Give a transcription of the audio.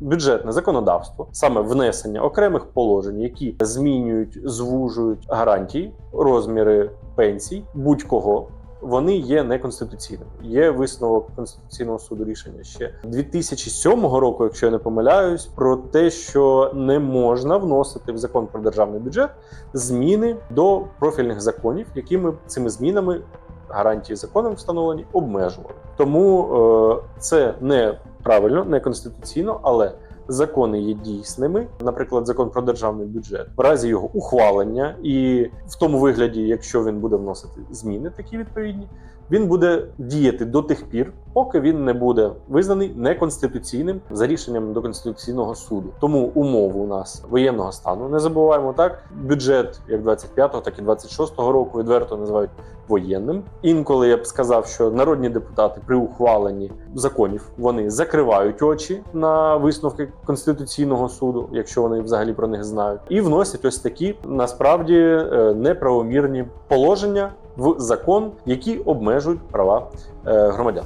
бюджетне законодавство, саме внесення окремих положень, які змінюють, звужують гарантії, розміри пенсій будь-кого. Вони є неконституційними. Є висновок Конституційного суду рішення ще 2007 року, якщо я не помиляюсь, про те, що не можна вносити в закон про державний бюджет зміни до профільних законів, якими цими змінами гарантії законом встановлені обмежували. Тому е, це не правильно, не конституційно, але закони є дійсними. Наприклад, закон про державний бюджет в разі його ухвалення, і в тому вигляді, якщо він буде вносити зміни, такі відповідні. Він буде діяти до тих пір, поки він не буде визнаний неконституційним за рішенням до конституційного суду. Тому умови у нас воєнного стану не забуваємо так. Бюджет як 25-го, так і 26-го року відверто називають воєнним. Інколи я б сказав, що народні депутати при ухваленні законів вони закривають очі на висновки конституційного суду, якщо вони взагалі про них знають, і вносять ось такі насправді е, неправомірні положення в закон, які обмежують права е, громадян.